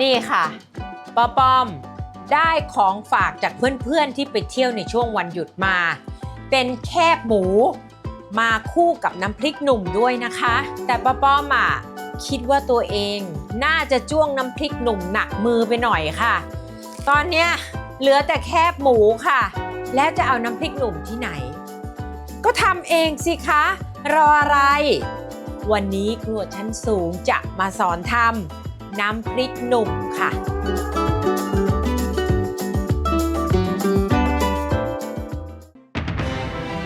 นี่ค่ะป้าป้อมได้ของฝากจากเพื่อนๆที่ไปเที่ยวในช่วงวันหยุดมา เป็นแคบหมู มาคู่กับน้ำพริกหนุ่มด้วยนะคะ แต่ป้าป้อมอะคิดว่าตัวเองน่าจะจ้วงน้ำพริกหนุ่มหนักมือไปหน่อยค่ะ ตอนเนี้ยเหลือแต่แคบหมูค่ะ แล้วจะเอาน้ำพริกหนุ่มที่ไหน ก็ทำเองสิคะ รออะไร วันนี้ครัวชั้นสูงจะมาสอนทำน้ำพริกหนุ่มค่ะ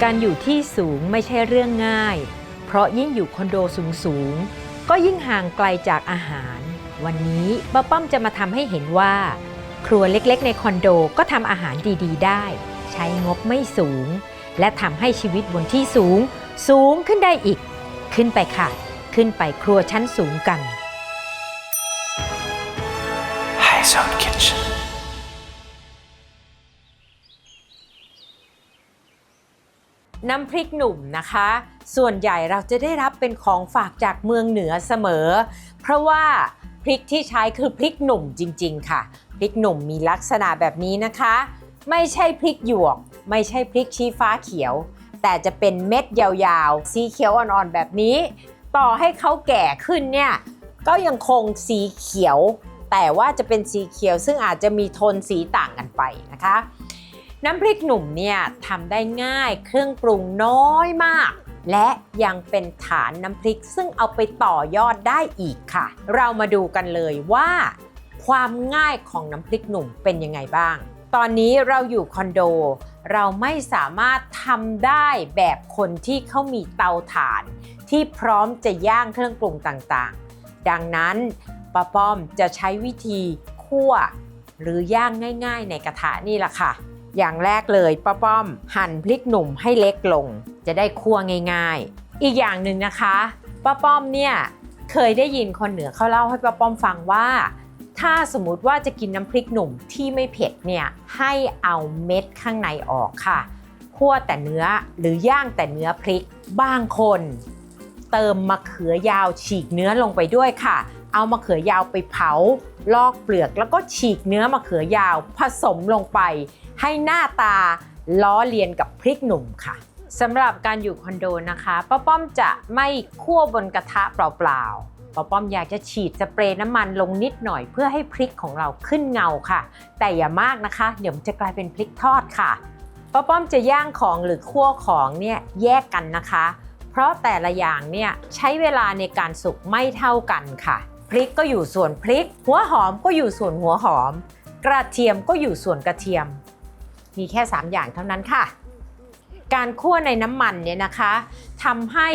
การอยู่ที่สูงไม่ใช่เรื่องง่าย เพราะยิ่งอยู่คอนโดสูงสูงๆก็ยิ่งห่างไกลจากอาหาร วันนี้ป้าป้อมจะมาทำให้เห็นว่า ครัวเล็กๆ ในคอนโดก็ทำอาหารดีๆ ได้ ใช้งบไม่สูง และทำให้ชีวิตบนที่สูง สูงขึ้นได้อีก ขึ้นไปค่ะ ขึ้นไปครัวชั้นสูงกัน High Zone Kitchen. น้ำพริกหนุ่มนะคะ ส่วนใหญ่เราจะได้รับเป็นของฝากจากเมืองเหนือเสมอ เพราะว่าพริกที่ใช้คือพริกหนุ่มจริง ๆ ค่ะ พริกหนุ่มมีลักษณะแบบนี้นะคะ ไม่ใช่พริกหยวก ไม่ใช่พริกชี้ฟ้าเขียว แต่จะเป็นเม็ดยาวๆ สีเขียวอ่อนๆแบบนี้ ต่อให้เขาแก่ขึ้นเนี่ยก็ยังคงสีเขียว แต่ว่าจะเป็นสีเขียวซึ่งอาจจะมีโทนสีต่างกันไปนะคะ น้ำพริกหนุ่มเนี่ยทำได้ง่ายเครื่องปรุงน้อยมาก และยังเป็นฐานน้ำพริกซึ่งเอาไปต่อยอดได้อีกค่ะ เรามาดูกันเลยว่า ความง่ายของน้ำพริกหนุ่มเป็นยังไงบ้าง ตอนนี้เราอยู่คอนโด เราไม่สามารถทำได้แบบคนที่เขามีเตาถ่าน ที่พร้อมจะย่างเครื่องปรุงต่างๆ ดังนั้นป้าป้อมจะใช้วิธีคั่วหรือย่างง่ายๆ ในกระทะนี่แหละค่ะ อย่างแรกเลยป้าป้อม หั่นพริกหนุ่มให้เล็กลง จะได้คั่วง่าย ๆ อีกอย่างหนึ่งนะคะป้าป้อมเนี่ยเคยได้ยินคนเหนือเขาเล่าให้ป้าป้อมฟังว่า ถ้าสมมติว่าจะกินน้ำพริกหนุ่มที่ไม่เผ็ดเนี่ยให้เอาเม็ดข้างในออกค่ะคั่วแต่เนื้อหรือย่างแต่เนื้อพริกบางคน เติมมะเขือยาวฉีกเนื้อลงไปด้วยค่ะ เอามะเขือยาวไปเผา ลอกเปลือกแล้วก็ฉีกเนื้อมะเขือยาวผสมลงไป ให้หน้าตาล้อเลียนกับพริกหนุ่มค่ะสำหรับการอยู่คอนโดนะคะป้าป้อมจะไม่คั่วบนกระทะเปล่าๆ ป้าป้อมอยากจะฉีดสเปรย์น้ำมันลงนิดหน่อยเพื่อให้พริกของเราขึ้นเงาค่ะ แต่อย่ามากนะคะ เดี๋ยวมันจะกลายเป็นพริกทอดค่ะป้าป้อมจะย่างของหรือคั่วของเนี่ยแยกกันนะคะ เพราะแต่ละอย่างเนี่ยใช้เวลาในการสุกไม่เท่ากันค่ะ พริกก็อยู่ส่วนพริก หัวหอมก็อยู่ส่วนหัวหอม กระเทียมก็อยู่ส่วนกระเทียม มีแค่ 3 อย่างเท่านั้นค่ะ การคั่วในน้ำมันเนี่ยนะคะทำให้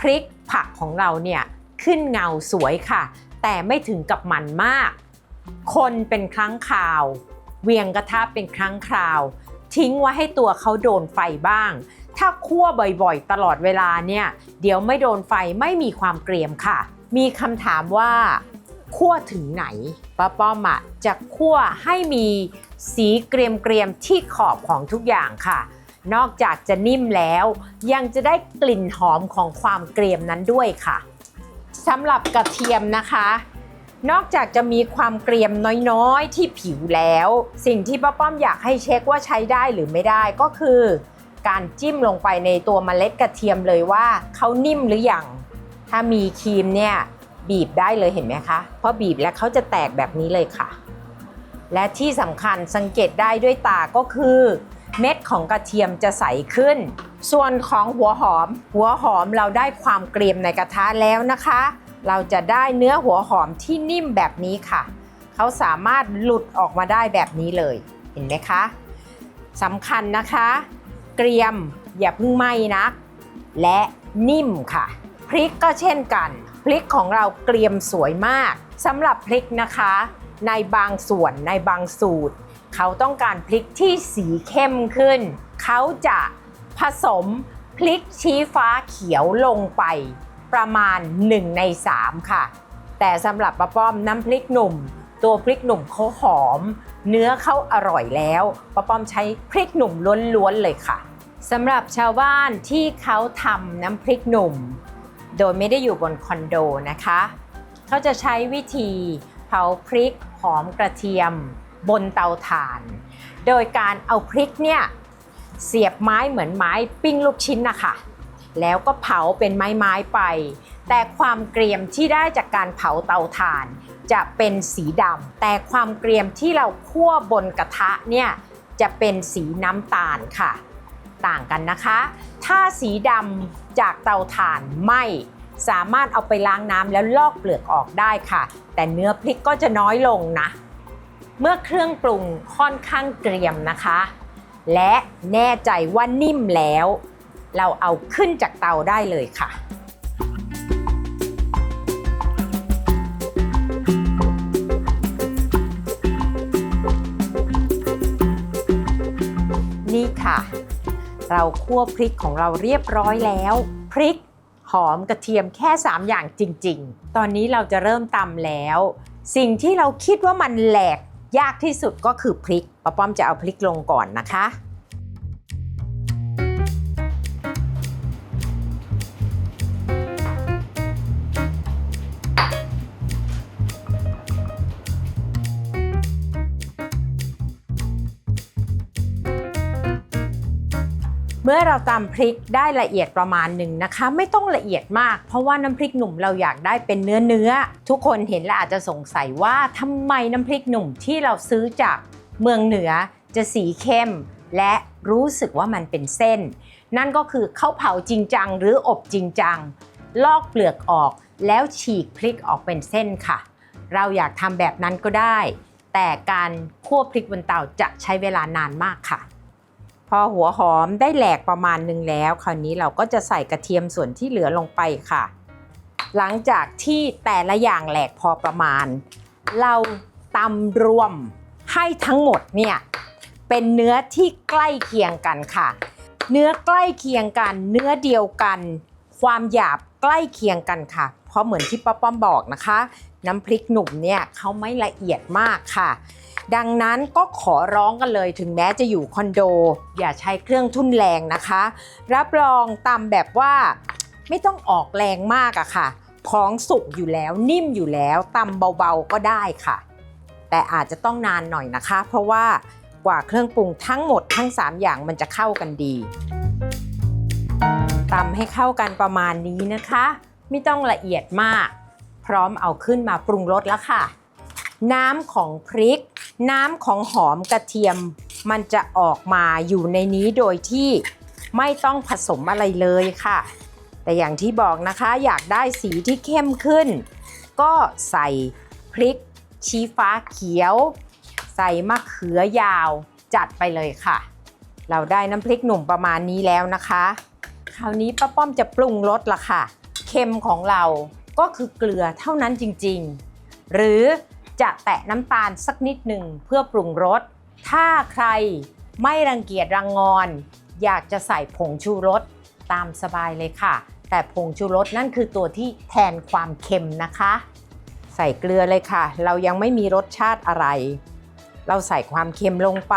พริกผักของเราเนี่ย ขึ้นเงาสวยค่ะ แต่ไม่ถึงกับมันมาก คนเป็นครั้งคราว เวียงกระทะเป็นครั้งคราว ทิ้งไว้ให้ตัวเขาโดนไฟบ้าง ถ้าคั่วบ่อยๆ ตลอดเวลาเนี่ย เดี๋ยวไม่โดนไฟไม่มีความเกรียมค่ะ มีคำถามว่าคั่วถึงไหนป้าป้อมอะจะคั่วให้มีสีเกรียมๆที่ขอบของทุกอย่างค่ะ นอกจากจะนิ่มแล้ว ยังจะได้กลิ่นหอมของความเกรียมนั้นด้วยค่ะ สำหรับกระเทียมนะคะ นอกจากจะมีความเกรียมน้อยๆที่ผิวแล้ว สิ่งที่ป้าป้อมอยากให้เช็คว่าใช้ได้หรือไม่ได้ก็คือ การจิ้มลงไปในตัวเมล็ดกระเทียมเลยว่าเขานิ่มหรือยังถ้ามีครีมเนี่ยบีบได้เลยเห็นไหมคะเพราะบีบแล้วเขาจะแตกแบบนี้เลยค่ะ และที่สำคัญสังเกตได้ด้วยตาก็คือ เม็ดของกระเทียมจะใสขึ้น ส่วนของหัวหอม หัวหอมเราได้ความเกรียมในกระทะแล้วนะคะ เราจะได้เนื้อหัวหอมที่นิ่มแบบนี้ค่ะ เขาสามารถหลุดออกมาได้แบบนี้เลย เห็นไหมคะสำคัญนะคะ เกรียมอย่าเพิ่งไหม้นัก และนิ่มค่ะ พริกก็เช่นกัน พริกของเราเกรียมสวยมากสำหรับพริกนะคะ ในบางส่วนในบางสูตร เขาต้องการพริกที่สีเข้มขึ้น เขาจะผสมพริกชี้ฟ้าเขียวลงไป ประมาณ 1 ใน 3 ค่ะ แต่สำหรับป้าป้อมน้ำพริกหนุ่ม ตัวพริกหนุ่มเขาหอม เนื้อเขาอร่อยแล้วป้าป้อมใช้พริกหนุ่มล้วนๆเลยค่ะสำหรับชาวบ้านที่เขาทำน้ำพริกหนุ่ม โดยไม่ได้อยู่บนคอนโดนะคะ เขาจะใช้วิธีเผาพริกหอมกระเทียม บนเตาถ่าน โดยการเอาพริกเนี่ยเสียบไม้เหมือนไม้ปิ้งลูกชิ้นนะคะแล้วก็เผาเป็นไม้ๆไป แต่ความเกรียมที่ได้จากการเผาเตาถ่าน จะเป็นสีดำแต่ความเกรียมที่เราคั่วบนกระทะเนี่ยจะเป็นสีน้ำตาลค่ะ ต่างกันนะคะ ถ้าสีดำจากเตาถ่านไหมสามารถเอาไปล้างน้ำแล้วลอกเปลือกออกได้ค่ะ แต่เนื้อพริกก็จะน้อยลงนะ เมื่อเครื่องปรุงค่อนข้างเกรียมนะคะ และแน่ใจว่านิ่มแล้ว เราเอาขึ้นจากเตาได้เลยค่ะนี่ค่ะ เราคั่วพริกของเราเรียบร้อยแล้ว พริกหอมกระเทียมแค่ 3 อย่างจริง ๆ ตอนนี้เราจะเริ่มตำแล้ว สิ่งที่เราคิดว่ามันแหลก ยากที่สุดก็คือพริกป้าป้อมจะเอาพริกลงก่อนนะคะ เมื่อเราตำพริกได้ละเอียดประมาณหนึ่งนะคะ ไม่ต้องละเอียดมาก เพราะว่าน้ำพริกหนุ่มเราอยากได้เป็นเนื้อเนื้อ ทุกคนเห็นและอาจจะสงสัยว่าทำไมน้ำพริกหนุ่มที่เราซื้อจากเมืองเหนือจะสีเข้ม และรู้สึกว่ามันเป็นเส้น นั่นก็คือเขาเผาจริงจังหรืออบจริงจัง ลอกเปลือกออกแล้วฉีกพริกออกเป็นเส้นค่ะ เราอยากทำแบบนั้นก็ได้ แต่การคั่วพริกบนเตาจะใช้เวลานานมากค่ะ อหัวหอมได้แหลกประมาณหนึ่งแล้ว คราวนี้เราก็จะใส่กระเทียมส่วนที่เหลือลงไปค่ะ หลังจากที่แต่ละอย่างแหลกพอประมาณ เราตำรวมให้ทั้งหมดเนี่ยเป็นเนื้อที่ใกล้เคียงกันค่ะ เนื้อใกล้เคียงกัน เนื้อเดียวกัน ความหยาบใกล้เคียงกันค่ะ เพราะเหมือนที่ป้าป้อมบอกนะคะ น้ำพริกหนุ่มเนี่ยเขาไม่ละเอียดมากค่ะ ดังนั้นก็ขอร้องกันเลยถึงแม้จะอยู่คอนโด อย่าใช้เครื่องทุ่นแรงนะคะ รับรองตำแบบว่าไม่ต้องออกแรงมากอะค่ะ ของสุกอยู่แล้วนิ่มอยู่แล้วตำเบาๆก็ได้ค่ะ แต่อาจจะต้องนานหน่อยนะคะ เพราะว่ากว่าเครื่องปรุงทั้งหมดทั้ง 3 อย่างมันจะเข้ากันดีตำให้เข้ากันประมาณนี้นะคะ ไม่ต้องละเอียดมาก พร้อมเอาขึ้นมาปรุงรสแล้วค่ะ น้ำของพริก น้ำของหอมกระเทียมมันจะออกมาอยู่ในนี้โดยที่ไม่ต้องผสมอะไรเลยค่ะ แต่อย่างที่บอกนะคะอยากได้สีที่เข้มขึ้น ก็ใส่พริกชี้ฟ้าเขียว ใส่มะเขือยาวจัดไปเลยค่ะ เราได้น้ำพริกหนุ่มประมาณนี้แล้วนะคะ คราวนี้ป้าป้อมจะปรุงรสละค่ะ เค็มของเราก็คือเกลือเท่านั้นจริง ๆ หรือ จะแตะน้ำตาลสักนิดหนึ่งเพื่อปรุงรส ถ้าใครไม่รังเกียจรังงอน อยากจะใส่ผงชูรสตามสบายเลยค่ะ แต่ผงชูรสนั่นคือตัวที่แทนความเค็มนะคะ ใส่เกลือเลยค่ะ เรายังไม่มีรสชาติอะไร เราใส่ความเค็มลงไป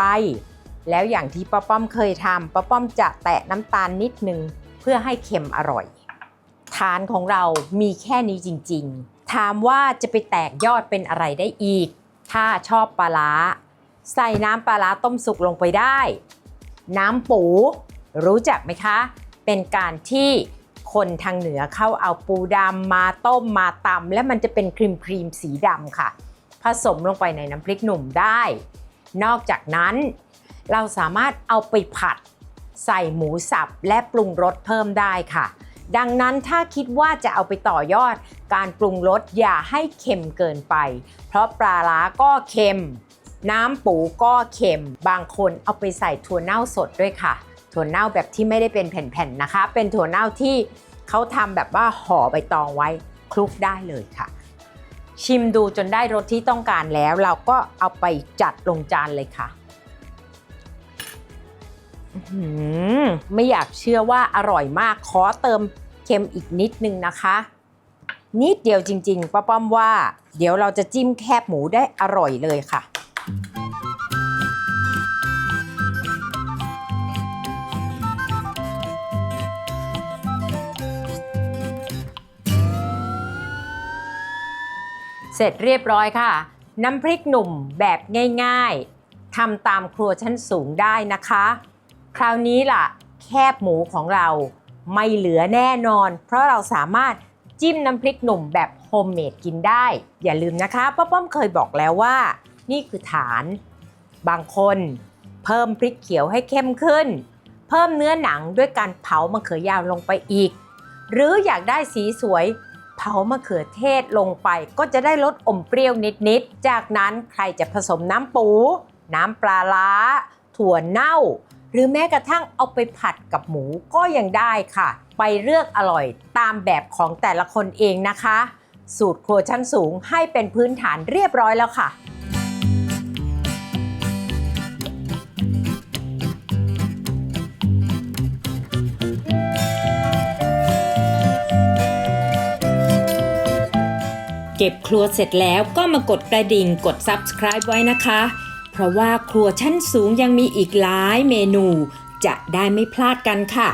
แล้วอย่างที่ป้าป้อมเคยทำป้าป้อมจะแตะน้ำตาลนิดนึงเพื่อให้เค็มอร่อยฐานของเรามีแค่นี้จริง ๆ ถามว่าจะไปแตกยอดเป็นอะไรได้อีก ถ้าชอบปลาร้า ใส่น้ำปลาร้าต้มสุกลงไปได้ น้ำปู รู้จักไหมคะ เป็นการที่คนทางเหนือเข้าเอาปูดำมาต้มมาตำและมันจะเป็นครีมครีมสีดำค่ะ ผสมลงไปในน้ำพริกหนุ่มได้ นอกจากนั้น เราสามารถเอาไปผัด ใส่หมูสับและปรุงรสเพิ่มได้ค่ะ ดังนั้นถ้าคิดว่าจะเอาไปต่อยอด การปรุงรสอย่าให้เค็มเกินไป เพราะปลาร้าก็เค็ม น้ำปูก็เค็ม บางคนเอาไปใส่ถั่วเน่าสดด้วยค่ะ ถั่วเน่าแบบที่ไม่ได้เป็นแผ่นๆนะคะ เป็นถั่วเน่าที่เขาทำแบบว่าห่อใบตองไว้คลุกได้เลยค่ะ ชิมดูจนได้รสที่ต้องการแล้ว เราก็เอาไปจัดลงจานเลยค่ะ ไม่อยากเชื่อว่าอร่อยมาก ขอเติมเค็มอีกนิดนึงนะคะ นิดเดียวจริง ๆ ป้าป้อมว่า เดี๋ยวเราจะจิ้มแคบหมูได้อร่อยเลยค่ะเสร็จเรียบร้อยค่ะ น้ำพริกหนุ่มแบบง่ายๆทำตามครัวชั้นสูงได้นะคะ คราวนี้ล่ะ แคบหมูของเราไม่เหลือแน่นอน เพราะเราสามารถจิ้มน้ำพริกหนุ่มแบบโฮมเมดกินได้ อย่าลืมนะคะป้าป้อมเคยบอกแล้วว่า นี่คือฐาน บางคนเพิ่มพริกเขียวให้เข้มขึ้น เพิ่มเนื้อหนังด้วยการเผามะเขือยาวลงไปอีก หรืออยากได้สีสวยเผามะเขือเทศลงไปก็จะได้รสอมเปรี้ยวนิดๆ จากนั้นใครจะผสมน้ำปู น้ำปลาล้า ถั่วเน่า หรือแม้กระทั่งเอาไปผัดกับหมูก็ยังได้ค่ะ ไปเลือกอร่อยตามแบบของแต่ละคนเองนะคะ สูตรครัวชั้นสูงให้เป็นพื้นฐานเรียบร้อยแล้วค่ะเก็บครัวเสร็จแล้วก็มากดกระดิ่งกด subscribe ไว้นะคะ ราะว่าครัวชั้นสูงยังมีอีกหลายเมนู จะได้ไม่พลาดกันค่ะ